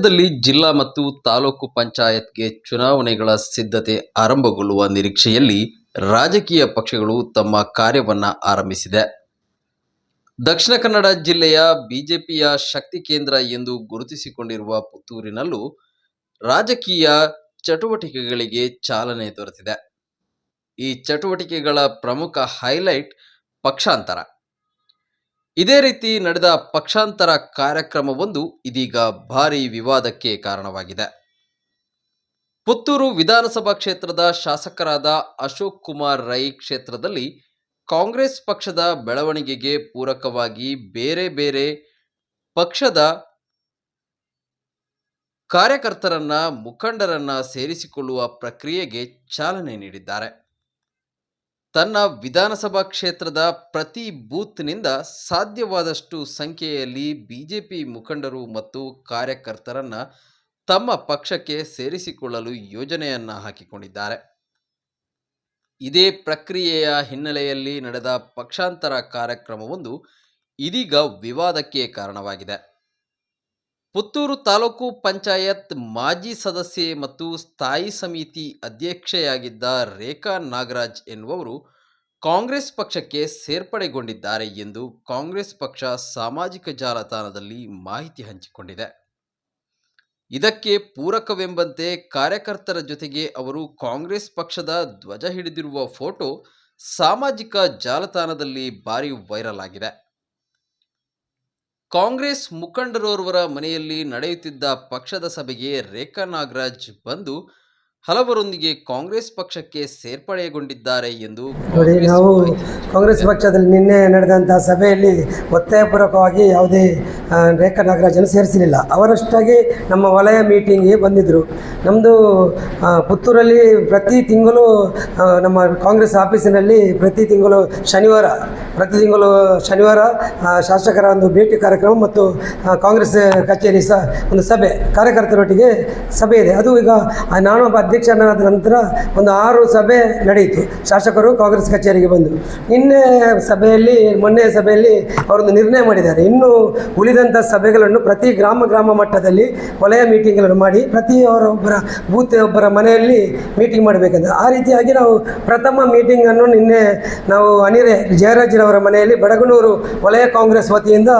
ರಾಜ್ಯದಲ್ಲಿ ಜಿಲ್ಲಾ ಮತ್ತು ತಾಲೂಕು ಪಂಚಾಯತ್ಗೆ ಚುನಾವಣೆಗಳ ಸಿದ್ಧತೆ ಆರಂಭಗೊಳ್ಳುವ ನಿರೀಕ್ಷೆಯಲ್ಲಿ ರಾಜಕೀಯ ಪಕ್ಷಗಳು ತಮ್ಮ ಕಾರ್ಯವನ್ನ ಆರಂಭಿಸಿದೆ. ದಕ್ಷಿಣ ಕನ್ನಡ ಜಿಲ್ಲೆಯ ಬಿಜೆಪಿಯ ಶಕ್ತಿ ಕೇಂದ್ರ ಎಂದು ಗುರುತಿಸಿಕೊಂಡಿರುವ ಪುತ್ತೂರಿನಲ್ಲೂ ರಾಜಕೀಯ ಚಟುವಟಿಕೆಗಳಿಗೆ ಚಾಲನೆ ದೊರೆತಿದೆ. ಈ ಚಟುವಟಿಕೆಗಳ ಪ್ರಮುಖ ಹೈಲೈಟ್ ಪಕ್ಷಾಂತರ. ಇದೇ ರೀತಿ ನಡೆದ ಪಕ್ಷಾಂತರ ಕಾರ್ಯಕ್ರಮವೊಂದು ಇದೀಗ ಭಾರೀ ವಿವಾದಕ್ಕೆ ಕಾರಣವಾಗಿದೆ. ಪುತ್ತೂರು ವಿಧಾನಸಭಾ ಕ್ಷೇತ್ರದ ಶಾಸಕರಾದ ಅಶೋಕ್ ಕುಮಾರ್ ರೈ ಕ್ಷೇತ್ರದಲ್ಲಿ ಕಾಂಗ್ರೆಸ್ ಪಕ್ಷದ ಬೆಳವಣಿಗೆಗೆ ಪೂರಕವಾಗಿ ಬೇರೆ ಬೇರೆ ಪಕ್ಷದ ಕಾರ್ಯಕರ್ತರನ್ನ ಮುಖಂಡರನ್ನ ಸೇರಿಸಿಕೊಳ್ಳುವ ಪ್ರಕ್ರಿಯೆಗೆ ಚಾಲನೆ ನೀಡಿದ್ದಾರೆ. ತನ್ನ ವಿಧಾನಸಭಾ ಕ್ಷೇತ್ರದ ಪ್ರತಿ ಬೂತ್ನಿಂದ ಸಾಧ್ಯವಾದಷ್ಟು ಸಂಖ್ಯೆಯಲ್ಲಿ ಬಿಜೆಪಿ ಮುಖಂಡರು ಮತ್ತು ಕಾರ್ಯಕರ್ತರನ್ನು ತಮ್ಮ ಪಕ್ಷಕ್ಕೆ ಸೇರಿಸಿಕೊಳ್ಳಲು ಯೋಜನೆಯನ್ನು ಹಾಕಿಕೊಂಡಿದ್ದಾರೆ. ಇದೇ ಪ್ರಕ್ರಿಯೆಯ ಹಿನ್ನೆಲೆಯಲ್ಲಿ ನಡೆದ ಪಕ್ಷಾಂತರ ಕಾರ್ಯಕ್ರಮವೊಂದು ಇದೀಗ ವಿವಾದಕ್ಕೆ ಕಾರಣವಾಗಿದೆ. ಪುತ್ತೂರು ತಾಲೂಕು ಪಂಚಾಯತ್ ಮಾಜಿ ಸದಸ್ಯೆ ಮತ್ತು ಸ್ಥಾಯಿ ಸಮಿತಿ ಅಧ್ಯಕ್ಷೆಯಾಗಿದ್ದ ರೇಖಾ ನಾಗರಾಜ್ ಎನ್ನುವರು ಕಾಂಗ್ರೆಸ್ ಪಕ್ಷಕ್ಕೆ ಸೇರ್ಪಡೆಗೊಂಡಿದ್ದಾರೆ ಎಂದು ಕಾಂಗ್ರೆಸ್ ಪಕ್ಷ ಸಾಮಾಜಿಕ ಜಾಲತಾಣದಲ್ಲಿ ಮಾಹಿತಿ ಹಂಚಿಕೊಂಡಿದೆ. ಇದಕ್ಕೆ ಪೂರಕವೆಂಬಂತೆ ಕಾರ್ಯಕರ್ತರ ಜೊತೆಗೆ ಅವರು ಕಾಂಗ್ರೆಸ್ ಪಕ್ಷದ ಧ್ವಜ ಹಿಡಿದಿರುವ ಫೋಟೋ ಸಾಮಾಜಿಕ ಜಾಲತಾಣದಲ್ಲಿ ಭಾರಿ ವೈರಲ್ ಆಗಿದೆ. ಕಾಂಗ್ರೆಸ್ ಮುಖಂಡರೋರ್ವರ ಮನೆಯಲ್ಲಿ ನಡೆಯುತ್ತಿದ್ದ ಪಕ್ಷದ ಸಭೆಗೆ ರೇಖಾ ನಾಗರಾಜ್ ಬಂದು ಹಲವರೊಂದಿಗೆ ಕಾಂಗ್ರೆಸ್ ಪಕ್ಷಕ್ಕೆ ಸೇರ್ಪಡೆಗೊಂಡಿದ್ದಾರೆ ಎಂದು ನೋಡಿ ನಾವು ಕಾಂಗ್ರೆಸ್ ಪಕ್ಷದಲ್ಲಿ ನಿನ್ನೆ ನಡೆದಂಥ ಸಭೆಯಲ್ಲಿ ಒತ್ತಾಯಪೂರ್ವಕವಾಗಿ ಯಾವುದೇ ಆ, ರೇಖಾ ನಾಗರಾಜನ್ನು ಸೇರಿಸಲಿಲ್ಲ. ಅವರಷ್ಟಾಗಿ ನಮ್ಮ ವಲಯ ಮೀಟಿಂಗ್ಗೆ ಬಂದಿದ್ದರು ನಮ್ಮದು ಪುತ್ತೂರಲ್ಲಿ ಪ್ರತಿ ತಿಂಗಳು ಆ, ನಮ್ಮ ಕಾಂಗ್ರೆಸ್ ಆಫೀಸಿನಲ್ಲಿ ಪ್ರತಿ ತಿಂಗಳು ಶನಿವಾರ ಪ್ರತಿ ತಿಂಗಳು ಶನಿವಾರ ಆ, ಶಾಸಕರ ಒಂದು ಭೇಟಿ ಕಾರ್ಯಕ್ರಮ ಮತ್ತು ಆ, ಕಾಂಗ್ರೆಸ್ ಕಚೇರಿ ಸಹ ಒಂದು ಸಭೆ ಕಾರ್ಯಕರ್ತರೊಟ್ಟಿಗೆ ಸಭೆ ಇದೆ. ಅದು ಈಗ ಆ, ನಾನು ಒಬ್ಬ ಅಧ್ಯಕ್ಷನಾದ ನಂತರ ಒಂದು ಆರು ಸಭೆ ನಡೆಯಿತು. ಶಾಸಕರು ಕಾಂಗ್ರೆಸ್ ಕಚೇರಿಗೆ ಬಂದರು. ನಿನ್ನೆ ಸಭೆಯಲ್ಲಿ ಮೊನ್ನೆ ಸಭೆಯಲ್ಲಿ ಅವರೊಂದು ನಿರ್ಣಯ ಮಾಡಿದ್ದಾರೆ. ಇನ್ನು ಉಳಿದಂಥ ಸಭೆಗಳನ್ನು ಪ್ರತಿ ಗ್ರಾಮ ಗ್ರಾಮ ಮಟ್ಟದಲ್ಲಿ ವಲಯ ಮೀಟಿಂಗ್ಗಳನ್ನು ಮಾಡಿ ಪ್ರತಿ ಅವರ ಒಬ್ಬರ ಬೂತ್ ಒಬ್ಬರ ಮನೆಯಲ್ಲಿ ಮೀಟಿಂಗ್ ಮಾಡಬೇಕಂತ. ಆ ರೀತಿಯಾಗಿ ನಾವು ಪ್ರಥಮ ಮೀಟಿಂಗನ್ನು ನಿನ್ನೆ ನಾವು ಅನಿರೆ ಜಯರಾಜರವರ ಮನೆಯಲ್ಲಿ ಬಡಗನೂರು ವಲಯ ಕಾಂಗ್ರೆಸ್ ವತಿಯಿಂದ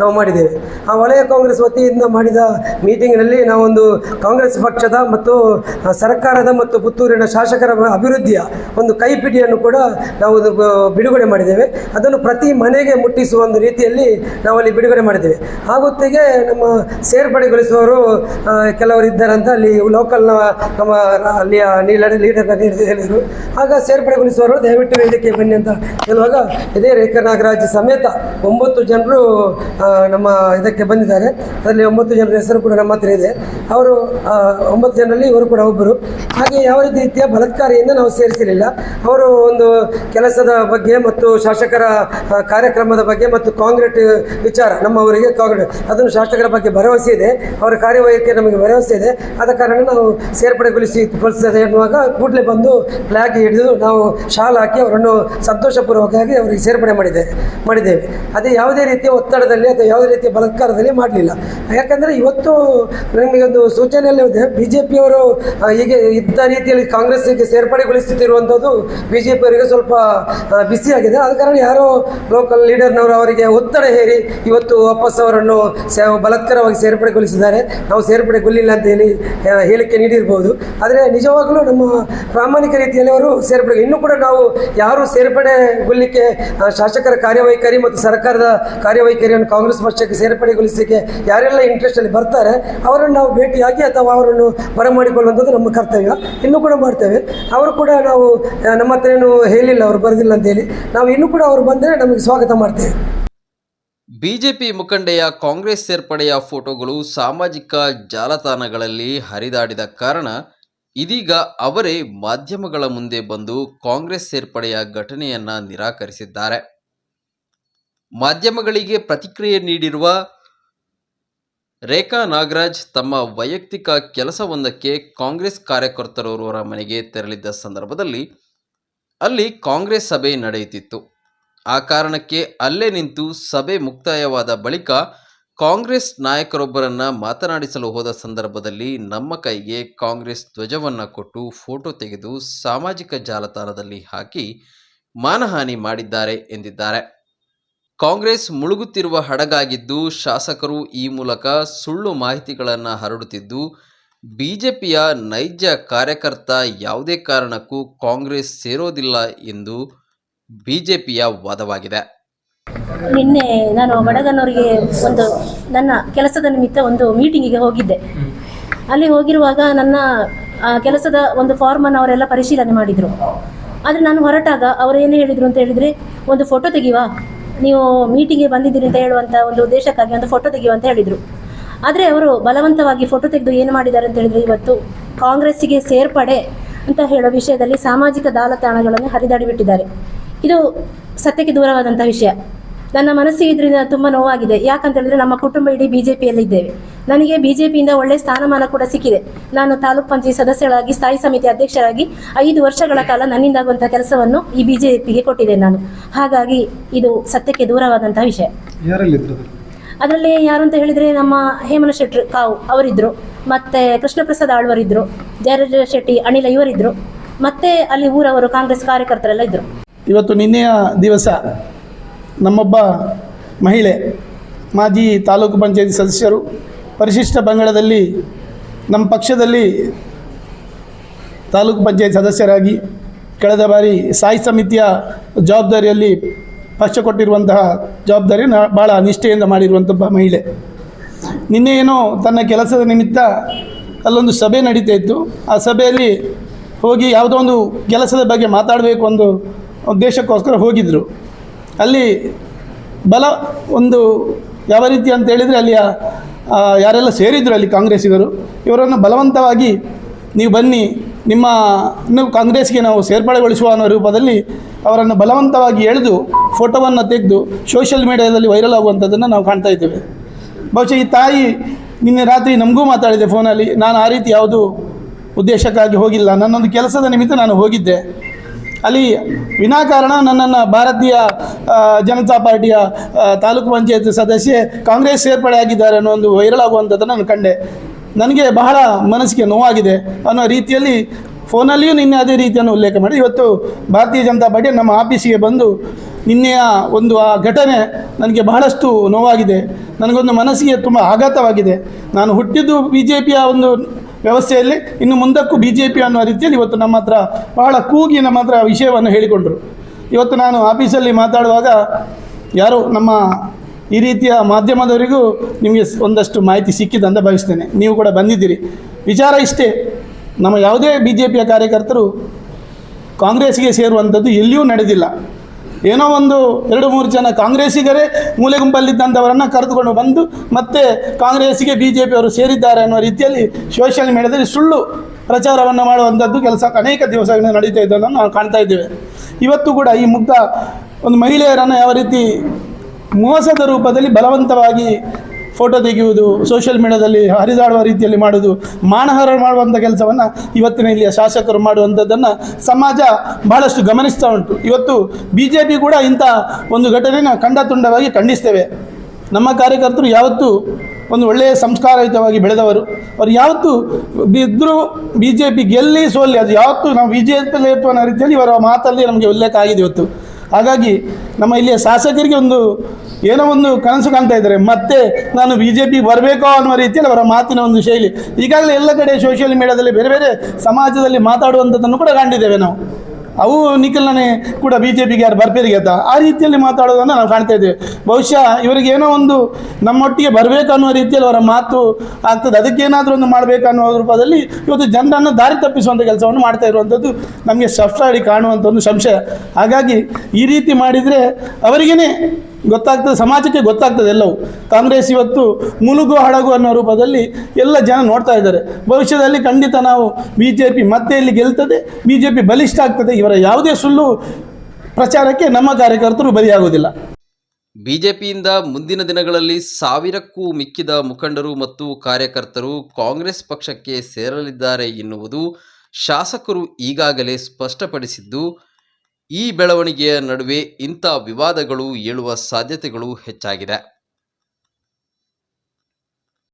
ನಾವು ಮಾಡಿದ್ದೇವೆ. ಆ ವಲಯ ಕಾಂಗ್ರೆಸ್ ವತಿಯಿಂದ ಮಾಡಿದ ಮೀಟಿಂಗ್ನಲ್ಲಿ ನಾವೊಂದು ಕಾಂಗ್ರೆಸ್ ಪಕ್ಷದ ಮತ್ತು ಆ, ಸರ್ಕಾರದ ಮತ್ತು ಪುತ್ತೂರಿನ ಶಾಸಕರ ಅಭಿವೃದ್ಧಿಯ ಒಂದು ಕೈಪಿಡಿಯನ್ನು ಕೂಡ ನಾವು ಬಿಡುಗಡೆ ಮಾಡಿದ್ದೇವೆ. ಅದನ್ನು ಪ್ರತಿ ಮನೆಗೆ ಮುಟ್ಟಿಸುವ ಒಂದು ರೀತಿಯಲ್ಲಿ ನಾವಲ್ಲಿ ಬಿಡುಗಡೆ ಮಾಡಿದ್ದೇವೆ. ಆ ಹೊತ್ತಿಗೆ ನಮ್ಮ ಸೇರ್ಪಡೆಗೊಳಿಸುವವರು ಕೆಲವರು ಇದ್ದಾರಂತ ಅಲ್ಲಿ ಲೋಕಲ್ನ ನಮ್ಮ ಅಲ್ಲಿಯ ಲೀಡರ್ ಹೇಳಿದರು ಆಗ ಸೇರ್ಪಡೆಗೊಳಿಸುವವರು, ದಯವಿಟ್ಟು ವೇದಿಕೆ ಬನ್ನಿ ಅಂತ ಹೇಳುವಾಗ ಇದೇ ರೇಖಾ ನಾಗರಾಜ್ ಸಮೇತ ಒಂಬತ್ತು ಜನರು ನಮ್ಮ ಇದಕ್ಕೆ ಬಂದಿದ್ದಾರೆ. ಅದರಲ್ಲಿ ಒಂಬತ್ತು ಜನರ ಹೆಸರು ಕೂಡ ನಮ್ಮ ಹತ್ರ ಇದೆ. ಅವರು ಒಂಬತ್ತು ಜನರಲ್ಲಿ ಇವರು ಕೂಡ ಒಬ್ಬರು. ಹಾಗೆ ಯಾವ ರೀತಿಯ ಬಲತ್ಕಾರಿಯಿಂದ ನಾವು ಸೇರಿಸಿರಲಿಲ್ಲ. ಅವರು ಒಂದು ಕೆಲಸದ ಬಗ್ಗೆ ಮತ್ತು ಶಾಸಕರ ಕಾರ್ಯಕ್ರಮದ ಬಗ್ಗೆ ಮತ್ತು ಕಾಂಗ್ರೆಟ್ ವಿಚಾರ, ನಮ್ಮವರಿಗೆ ಕಾಂಗ್ರೆಟ್ ಅದನ್ನು ಶಾಸಕರ ಬಗ್ಗೆ ಭರವಸೆ ಇದೆ. ಅವರ ಕಾರ್ಯವೈಖರಿ ನಮಗೆ ಭರವಸೆ ಇದೆ. ಆದ ಕಾರಣ ನಾವು ಸೇರ್ಪಡೆಗೊಳಿಸಿ ಗೊಳಿಸ್ತದೆ ಎನ್ನುವಾಗ ಕೂಡಲೇ ಬಂದು ಫ್ಲಾಗ್ ಹಿಡಿದು ನಾವು ಶಾಲ್ ಹಾಕಿ ಅವರನ್ನು ಸಂತೋಷಪೂರ್ವಕವಾಗಿ ಅವರಿಗೆ ಸೇರ್ಪಡೆ ಮಾಡಿದೆ, ಮಾಡಿದ್ದೇವೆ. ಅದೇ ಯಾವುದೇ ರೀತಿಯ ಒತ್ತಡದಲ್ಲಿ ಅಥವಾ ಯಾವುದೇ ರೀತಿಯ ಬಲತ್ಕಾರದಲ್ಲಿ ಮಾಡಲಿಲ್ಲ. ಯಾಕಂದರೆ ಇವತ್ತು ನಮಗೆ ಒಂದು ಸೂಚನೆಯಲ್ಲಿ ಇದೆ. ಬಿ ಜೆ ಪಿಯವರು ಹೀಗೆ ಇದ್ದ ರೀತಿಯಲ್ಲಿ ಕಾಂಗ್ರೆಸ್ಸಿಗೆ ಸೇರ್ಪಡೆಗೊಳಿಸುತ್ತಿರುವಂಥದ್ದು ಬಿ ಜೆ ಪಿಯವರಿಗೆ ಸ್ವಲ್ಪ ಬಿಸಿಯಾಗಿದೆ ಆದ ಕಾರಣ ಯಾರೋ ಲೋಕಲ್ ಲೀಡರ್ನವರು ಅವರಿಗೆ ಒತ್ತಡ ಹೇರಿ ಇವತ್ತು ವಾಪಸ್ ಅವರನ್ನು ಬಲಾತ್ಕಾರವಾಗಿ ಸೇರ್ಪಡೆಗೊಳಿಸಿದ್ದಾರೆ. ನಾವು ಸೇರ್ಪಡೆಗೊಳ್ಳಿಲ್ಲ ಅಂತ ಹೇಳಿ ಹೇಳಿಕೆ ನೀಡಿರ್ಬೋದು. ಆದರೆ ನಿಜವಾಗಲೂ ನಮ್ಮ ಪ್ರಾಮಾಣಿಕ ರೀತಿಯಲ್ಲಿ ಅವರು ಸೇರ್ಪಡೆ, ಇನ್ನೂ ಕೂಡ ನಾವು ಯಾರು ಸೇರ್ಪಡೆಗೊಳ್ಳಿಕ್ಕೆ ಶಾಸಕರ ಕಾರ್ಯವೈಖರಿ ಮತ್ತು ಸರ್ಕಾರದ ಕಾರ್ಯವೈಖರಿಯನ್ನು ಕಾಂಗ್ರೆಸ್ ಪಕ್ಷಕ್ಕೆ ಸೇರ್ಪಡೆಗೊಳಿಸಲಿಕ್ಕೆ ಯಾರೆಲ್ಲ ಇಂಟ್ರೆಸ್ಟಲ್ಲಿ ಬರ್ತಾರೆ, ಅವರನ್ನು ನಾವು ಭೇಟಿಯಾಗಿ ಅಥವಾ ಅವರನ್ನು ಬರಮಾಡಿಕೊಳ್ಳುವಂಥದ್ದು ನಮ್ಮ ಕರ್ತವ್ಯ. ಇನ್ನೂ ಕೂಡ ಮಾಡ್ತೇವೆ. ಅವರು ಕೂಡ ನಾವು ನಮ್ಮ ಹತ್ರ ಏನು ಹೇಳಿಲ್ಲ, ಅವರು ಬರೆದಿಲ್ಲ ಅಂತೇಳಿ. ನಾವು ಇನ್ನೂ ಕೂಡ ಅವರು ಬಂದರೆ ನಮಗೆ ಸ್ವಾಗತ ಮಾಡ್ತೇವೆ. ಬಿಜೆಪಿ ಮುಖಂಡೆಯ ಕಾಂಗ್ರೆಸ್ ಸೇರ್ಪಡೆಯ ಫೋಟೋಗಳು ಸಾಮಾಜಿಕ ಜಾಲತಾಣಗಳಲ್ಲಿ ಹರಿದಾಡಿದ ಕಾರಣ ಇದೀಗ ಅವರೇ ಮಾಧ್ಯಮಗಳ ಮುಂದೆ ಬಂದು ಕಾಂಗ್ರೆಸ್ ಸೇರ್ಪಡೆಯ ಘಟನೆಯನ್ನ ನಿರಾಕರಿಸಿದ್ದಾರೆ. ಮಾಧ್ಯಮಗಳಿಗೆ ಪ್ರತಿಕ್ರಿಯೆ ನೀಡಿರುವ ರೇಖಾ ನಾಗರಾಜ್ ತಮ್ಮ ವೈಯಕ್ತಿಕ ಕೆಲಸವೊಂದಕ್ಕೆ ಕಾಂಗ್ರೆಸ್ ಕಾರ್ಯಕರ್ತರವರ ಮನೆಗೆ ತೆರಳಿದ್ದ ಸಂದರ್ಭದಲ್ಲಿ ಅಲ್ಲಿ ಕಾಂಗ್ರೆಸ್ ಸಭೆ ನಡೆಯುತ್ತಿತ್ತು. ಆ ಕಾರಣಕ್ಕೆ ಅಲ್ಲೇ ನಿಂತು ಸಭೆ ಮುಕ್ತಾಯವಾದ ಬಳಿಕ ಕಾಂಗ್ರೆಸ್ ನಾಯಕರೊಬ್ಬರನ್ನು ಮಾತನಾಡಿಸಲು ಹೋದ ಸಂದರ್ಭದಲ್ಲಿ ನಮ್ಮ ಕೈಗೆ ಕಾಂಗ್ರೆಸ್ ಧ್ವಜವನ್ನು ಕೊಟ್ಟು ಫೋಟೋ ತೆಗೆದು ಸಾಮಾಜಿಕ ಜಾಲತಾಣದಲ್ಲಿ ಹಾಕಿ ಮಾನಹಾನಿ ಮಾಡಿದ್ದಾರೆ ಎಂದಿದ್ದಾರೆ. ಕಾಂಗ್ರೆಸ್ ಮುಳುಗುತ್ತಿರುವ ಹಡಗಾಗಿದ್ದು ಶಾಸಕರು ಈ ಮೂಲಕ ಸುಳ್ಳು ಮಾಹಿತಿಗಳನ್ನು ಹರಡುತ್ತಿದ್ದು, ಬಿಜೆಪಿಯ ನೈಜ ಕಾರ್ಯಕರ್ತ ಯಾವುದೇ ಕಾರಣಕ್ಕೂ ಕಾಂಗ್ರೆಸ್ ಸೇರೋದಿಲ್ಲ ಎಂದು ಬಿಜೆಪಿಯ ವಾದವಾಗಿದೆ. ನಿನ್ನೆ ನಾನು ಬಡಗನವರಿಗೆ ಒಂದು ನನ್ನ ಕೆಲಸದ ನಿಮಿತ್ತ ಒಂದು ಮೀಟಿಂಗಿಗೆ ಹೋಗಿದ್ದೆ. ಅಲ್ಲಿ ಹೋಗಿರುವಾಗ ನನ್ನ ಕೆಲಸದ ಒಂದು ಫಾರ್ಮ್ ಅನ್ನು ಅವರೆಲ್ಲ ಪರಿಶೀಲನೆ ಮಾಡಿದರು. ಆದ್ರೆ ನಾನು ಹೊರಟಾಗ ಅವರು ಏನು ಹೇಳಿದರು ಅಂತ ಹೇಳಿದ್ರೆ, ಒಂದು ಫೋಟೋ ತೆಗೆಯುವ ನೀವು ಮೀಟಿಂಗ್ಗೆ ಬಂದಿದ್ದೀರಿ ಅಂತ ಹೇಳುವಂಥ ಒಂದು ಉದ್ದೇಶಕ್ಕಾಗಿ ಒಂದು ಫೋಟೋ ತೆಗೆಯುವ ಅಂತ ಹೇಳಿದರು. ಆದರೆ ಅವರು ಬಲವಂತವಾಗಿ ಫೋಟೋ ತೆಗೆದು ಏನು ಮಾಡಿದ್ದಾರೆ ಅಂತ ಹೇಳಿದರೆ ಇವತ್ತು ಕಾಂಗ್ರೆಸ್ಸಿಗೆ ಸೇರ್ಪಡೆ ಅಂತ ಹೇಳೋ ವಿಷಯದಲ್ಲಿ ಸಾಮಾಜಿಕ ಜಾಲತಾಣಗಳನ್ನು ಹರಿದಾಡಿಬಿಟ್ಟಿದ್ದಾರೆ ಇದು ಸತ್ಯಕ್ಕೆ ದೂರವಾದಂಥ ವಿಷಯ. ನನ್ನ ಮನಸ್ಸಿಗೆ ಇದರಿಂದ ತುಂಬ ನೋವಾಗಿದೆ. ಯಾಕಂತ ಹೇಳಿದ್ರೆ ನಮ್ಮ ಕುಟುಂಬ ಇಡೀ ಬಿಜೆಪಿಯಲ್ಲಿ ಇದ್ದೇವೆ. ನನಗೆ ಬಿಜೆಪಿಯಿಂದ ಒಳ್ಳೆ ಸ್ಥಾನಮಾನ ಕೂಡ ಸಿಕ್ಕಿದೆ. ನಾನು ತಾಲೂಕ್ ಪಂಚಾಯತ್ ಸದಸ್ಯರಾಗಿ ಸ್ಥಾಯಿ ಸಮಿತಿ ಅಧ್ಯಕ್ಷರಾಗಿ ಐದು ವರ್ಷಗಳ ಕಾಲ ನನ್ನಿಂದಾಗುವಂತಹ ಕೆಲಸವನ್ನು ಈ ಬಿಜೆಪಿಗೆ ಕೊಟ್ಟಿದೆ ಕೊಟ್ಟಿದ್ದೇನೆ ನಾನು. ಹಾಗಾಗಿ ಇದು ಸತ್ಯಕ್ಕೆ ದೂರವಾದಂತಹ ವಿಷಯ? ಅದರಲ್ಲಿ ಯಾರು ಅಂತ ಹೇಳಿದ್ರೆ ನಮ್ಮ ಹೇಮನ ಶೆಟ್ಟಿ ಕಾವು ಅವರಿದ್ರು. ಮತ್ತೆ ಕೃಷ್ಣ ಪ್ರಸಾದ್ ಆಳ್ವರಿದ್ರು. ಜಯರಾಜ ಶೆಟ್ಟಿ ಅನಿಲ ಇವರಿದ್ರು. ಮತ್ತೆ ಅಲ್ಲಿ ಊರವರು ಕಾಂಗ್ರೆಸ್ ಕಾರ್ಯಕರ್ತರೆಲ್ಲ ಇದ್ರು. ಇವತ್ತು ನಿನ್ನೆಯ ದಿವಸ ನಮ್ಮೊಬ್ಬ ಮಹಿಳೆ, ಮಾಜಿ ತಾಲೂಕು ಪಂಚಾಯತಿ ಸದಸ್ಯರು, ಪರಿಶಿಷ್ಟ ಪಂಗಡದಲ್ಲಿ ನಮ್ಮ ಪಕ್ಷದಲ್ಲಿ ತಾಲೂಕು ಪಂಚಾಯತ್ ಸದಸ್ಯರಾಗಿ ಕಳೆದ ಬಾರಿ ಸಾಯಿ ಸಮಿತಿಯ ಜವಾಬ್ದಾರಿಯಲ್ಲಿ ಪಕ್ಷ ಕೊಟ್ಟಿರುವಂತಹ ಜವಾಬ್ದಾರಿ ಭಾಳ ನಿಷ್ಠೆಯಿಂದ ಮಾಡಿರುವಂಥ ಮಹಿಳೆ. ನಿನ್ನೆ ಏನೋ ತನ್ನ ಕೆಲಸದ ನಿಮಿತ್ತ ಅಲ್ಲೊಂದು ಸಭೆ ನಡೀತಾ ಇತ್ತು. ಆ ಸಭೆಯಲ್ಲಿ ಹೋಗಿ ಯಾವುದೋ ಒಂದು ಕೆಲಸದ ಬಗ್ಗೆ ಮಾತಾಡಬೇಕು ಒಂದು ಉದ್ದೇಶಕ್ಕೋಸ್ಕರ ಹೋಗಿದ್ದರು ಅಲ್ಲಿ ಬಲ ಒಂದು ಯಾವ ರೀತಿ ಅಂತ ಹೇಳಿದರೆ ಅಲ್ಲಿಯ ಯಾರೆಲ್ಲ ಸೇರಿದ್ರು ಅಲ್ಲಿ ಕಾಂಗ್ರೆಸ್ಸಿಗರು, ಇವರನ್ನು ಬಲವಂತವಾಗಿ ನೀವು ಬನ್ನಿ, ನಿಮ್ಮ ಇನ್ನು ಕಾಂಗ್ರೆಸ್ಗೆ ನಾವು ಸೇರ್ಪಡೆಗೊಳಿಸುವ ಅನ್ನೋ ರೂಪದಲ್ಲಿ ಅವರನ್ನು ಬಲವಂತವಾಗಿ ಎಳೆದು ಫೋಟೋವನ್ನು ತೆಗೆದು ಸೋಷಿಯಲ್ ಮೀಡಿಯಾದಲ್ಲಿ ವೈರಲ್ ಆಗುವಂಥದ್ದನ್ನು ನಾವು ಕಾಣ್ತಾ ಇದ್ದೇವೆ. ಬಹುಶಃ ಈ ತಾಯಿ ನಿನ್ನೆ ರಾತ್ರಿ ನಮಗೂ ಮಾತಾಡಿದೆ ಫೋನಲ್ಲಿ ನಾನು ಆ ರೀತಿ ಯಾವುದು ಉದ್ದೇಶಕ್ಕಾಗಿ ಹೋಗಿಲ್ಲ, ನನ್ನೊಂದು ಕೆಲಸದ ನಿಮಿತ್ತ ನಾನು ಹೋಗಿದ್ದೆ. ಅಲ್ಲಿ ವಿನಾಕಾರಣ ನನ್ನನ್ನು ಭಾರತೀಯ ಜನತಾ ಪಾರ್ಟಿಯ ತಾಲೂಕು ಪಂಚಾಯತ್ ಸದಸ್ಯೆ ಕಾಂಗ್ರೆಸ್ ಸೇರ್ಪಡೆ ಆಗಿದ್ದಾರೆ ಅನ್ನೋ ಒಂದು ವೈರಲ್ ಆಗುವಂಥದ್ದನ್ನು ನಾನು ಕಂಡೆ. ನನಗೆ ಬಹಳ ಮನಸ್ಸಿಗೆ ನೋವಾಗಿದೆ ಅನ್ನೋ ರೀತಿಯಲ್ಲಿ ಫೋನಲ್ಲಿಯೂ ನಿನ್ನೆ ಅದೇ ರೀತಿಯನ್ನು ಉಲ್ಲೇಖ ಮಾಡಿ. ಇವತ್ತು ಭಾರತೀಯ ಜನತಾ ಪಾರ್ಟಿ ನಮ್ಮ ಆಫೀಸಿಗೆ ಬಂದು ನಿನ್ನೆಯ ಒಂದು ಆ ಘಟನೆ ನನಗೆ ಬಹಳಷ್ಟು ನೋವಾಗಿದೆ. ನನಗೊಂದು ಮನಸ್ಸಿಗೆ ತುಂಬ ಆಘಾತವಾಗಿದೆ. ನಾನು ಹುಟ್ಟಿದ್ದು ಬಿ ಜೆ ಪಿಯ ಒಂದು ವ್ಯವಸ್ಥೆಯಲ್ಲಿ ಇನ್ನು ಮುಂದಕ್ಕೂ ಬಿ ಜೆ ಪಿ ಅನ್ನೋ ರೀತಿಯಲ್ಲಿ ಇವತ್ತು ನಮ್ಮ ಹತ್ರ ಬಹಳ ಕೂಗಿ ನಮ್ಮ ಹತ್ರ ವಿಷಯವನ್ನು ಹೇಳಿಕೊಂಡರು. ಇವತ್ತು ನಾನು ಆಫೀಸಲ್ಲಿ ಮಾತಾಡುವಾಗ ಯಾರು ನಮ್ಮ ಈ ರೀತಿಯ ಮಾಧ್ಯಮದವರಿಗೂ ನಿಮಗೆ ಒಂದಷ್ಟು ಮಾಹಿತಿ ಸಿಕ್ಕಿದೆ ಅಂತ ಭಾವಿಸ್ತೇನೆ. ನೀವು ಕೂಡ ಬಂದಿದ್ದೀರಿ. ವಿಚಾರ ಇಷ್ಟೇ, ನಮ್ಮ ಯಾವುದೇ ಬಿ ಜೆ ಪಿಯ ಕಾರ್ಯಕರ್ತರು ಕಾಂಗ್ರೆಸ್ಗೆ ಸೇರುವಂಥದ್ದು ಎಲ್ಲಿಯೂ ನಡೆದಿಲ್ಲ. ಏನೋ ಒಂದು ಎರಡು ಮೂರು ಜನ ಕಾಂಗ್ರೆಸ್ಸಿಗರೇ ಮೂಲೆ ಗುಂಪಲ್ಲಿದ್ದಂಥವರನ್ನು ಕರೆದುಕೊಂಡು ಬಂದು ಮತ್ತೆ ಕಾಂಗ್ರೆಸ್ಸಿಗೆ ಬಿ ಜೆ ಪಿಯವರು ಸೇರಿದ್ದಾರೆ ಅನ್ನೋ ರೀತಿಯಲ್ಲಿ ಸೋಷಿಯಲ್ ಮೀಡಿಯಾದಲ್ಲಿ ಸುಳ್ಳು ಪ್ರಚಾರವನ್ನು ಮಾಡುವಂಥದ್ದು ಕೆಲಸ ಅನೇಕ ದಿವಸಗಳಿಂದ ನಡೀತಾ ಇದ್ದನ್ನು ನಾವು ಕಾಣ್ತಾ ಇದ್ದೇವೆ. ಇವತ್ತು ಕೂಡ ಈ ಮುಗ್ಧ ಒಂದು ಮಹಿಳೆಯರನ್ನು ಯಾವ ರೀತಿ ಮೋಸದ ರೂಪದಲ್ಲಿ ಬಲವಂತವಾಗಿ ಫೋಟೋ ತೆಗೆಯುವುದು ಸೋಷಿಯಲ್ ಮೀಡಿಯಾದಲ್ಲಿ ಹರಿದಾಡುವ ರೀತಿಯಲ್ಲಿ ಮಾಡುವುದು ಮಾನಹಾರ ಮಾಡುವಂಥ ಕೆಲಸವನ್ನು ಇವತ್ತಿನ ಇಲ್ಲಿಯ ಶಾಸಕರು ಮಾಡುವಂಥದ್ದನ್ನು ಸಮಾಜ ಬಹಳಷ್ಟು ಗಮನಿಸ್ತಾ ಉಂಟು. ಇವತ್ತು ಬಿ ಜೆ ಪಿ ಕೂಡ ಇಂಥ ಒಂದು ಘಟನೆಯನ್ನು ಖಂಡತುಂಡವಾಗಿ ಖಂಡಿಸ್ತೇವೆ. ನಮ್ಮ ಕಾರ್ಯಕರ್ತರು ಯಾವತ್ತೂ ಒಂದು ಒಳ್ಳೆಯ ಸಂಸ್ಕಾರಯುತವಾಗಿ ಬೆಳೆದವರು. ಅವರು ಯಾವತ್ತೂ ಇದ್ದರೂ ಬಿ ಜೆ ಪಿ ಗೆಲ್ಲಿ ಸೋಲ್ಲಿ, ಅದು ಯಾವತ್ತೂ ನಾವು ಇರ್ತೀವಿ ಅನ್ನೋ ರೀತಿಯಲ್ಲಿ ಇವರ ಮಾತಲ್ಲಿ ನಮಗೆ ಉಲ್ಲೇಖ ಆಗಿದೆ ಇವತ್ತು. ಹಾಗಾಗಿ ನಮ್ಮ ಇಲ್ಲಿಯ ಶಾಸಕರಿಗೆ ಒಂದು ಏನೋ ಒಂದು ಕನಸು ಕಾಣ್ತಾ ಇದ್ದಾರೆ. ಮತ್ತೆ ನಾನು ಬಿ ಜೆ ಪಿ ಬರಬೇಕೋ ಅನ್ನುವ ರೀತಿಯಲ್ಲಿ ಅವರ ಮಾತಿನ ಒಂದು ಶೈಲಿ. ಈಗಾಗಲೇ ಎಲ್ಲ ಕಡೆ ಸೋಷಿಯಲ್ ಮೀಡಿಯಾದಲ್ಲಿ ಬೇರೆ ಬೇರೆ ಸಮಾಜದಲ್ಲಿ ಮಾತಾಡುವಂಥದ್ದನ್ನು ಕೂಡ ಕಂಡಿದ್ದೇವೆ ನಾವು. ಅವು ನಿಖಿಲ್ನೇ ಕೂಡ ಬಿ ಜೆ ಪಿಗೆ ಯಾರು ಬರ್ಪೇರಿಗೆ ಅಂತ ಆ ರೀತಿಯಲ್ಲಿ ಮಾತಾಡೋದನ್ನು ನಾವು ಕಾಣ್ತಾ ಇದ್ದೇವೆ. ಬಹುಶಃ ಇವರಿಗೆ ಏನೋ ಒಂದು ನಮ್ಮೊಟ್ಟಿಗೆ ಬರಬೇಕು ಅನ್ನೋ ರೀತಿಯಲ್ಲಿ ಅವರ ಮಾತು ಆಗ್ತದೆ. ಅದಕ್ಕೇನಾದರೂ ಒಂದು ಮಾಡಬೇಕು ಅನ್ನೋ ರೂಪದಲ್ಲಿ ಇವತ್ತು ಜನರನ್ನು ದಾರಿ ತಪ್ಪಿಸುವಂಥ ಕೆಲಸವನ್ನು ಮಾಡ್ತಾ ಇರುವಂಥದ್ದು ನಮಗೆ ಸ್ಪಷ್ಟವಾಗಿ ಕಾಣುವಂಥ ಒಂದು ಸಂಶಯ. ಹಾಗಾಗಿ ಈ ರೀತಿ ಮಾಡಿದರೆ ಅವರಿಗೇ ಗೊತ್ತಾಗ್ತದೆ, ಸಮಾಜಕ್ಕೆ ಗೊತ್ತಾಗ್ತದೆ ಎಲ್ಲವೂ. ಕಾಂಗ್ರೆಸ್ ಇವತ್ತು ಮುಲುಗು ಹಡಗು ಅನ್ನೋ ರೂಪದಲ್ಲಿ ಎಲ್ಲ ಜನ ನೋಡ್ತಾ ಇದ್ದಾರೆ. ಭವಿಷ್ಯದಲ್ಲಿ ಖಂಡಿತ ನಾವು ಬಿ ಜೆ ಪಿ ಮತ್ತೆ ಇಲ್ಲಿ ಗೆಲ್ತದೆ ಬಿ ಜೆ ಪಿ ಬಲಿಷ್ಠ ಆಗ್ತದೆ. ಇವರ ಯಾವುದೇ ಸುಳ್ಳು ಪ್ರಚಾರಕ್ಕೆ ನಮ್ಮ ಕಾರ್ಯಕರ್ತರು ಬಲಿಯಾಗುವುದಿಲ್ಲ. ಬಿಜೆಪಿಯಿಂದ ಮುಂದಿನ ದಿನಗಳಲ್ಲಿ ಸಾವಿರಕ್ಕೂ ಮಿಕ್ಕಿದ ಮುಖಂಡರು ಮತ್ತು ಕಾರ್ಯಕರ್ತರು ಕಾಂಗ್ರೆಸ್ ಪಕ್ಷಕ್ಕೆ ಸೇರಲಿದ್ದಾರೆ ಎನ್ನುವುದು ಶಾಸಕರು ಈಗಾಗಲೇ ಸ್ಪಷ್ಟಪಡಿಸಿದ್ದು ಈ ಬೆಳವಣಿಗೆಯ ನಡುವೆ ಇಂಥ ವಿವಾದಗಳು ಏಳುವ ಸಾಧ್ಯತೆಗಳು ಹೆಚ್ಚಾಗಿದೆ.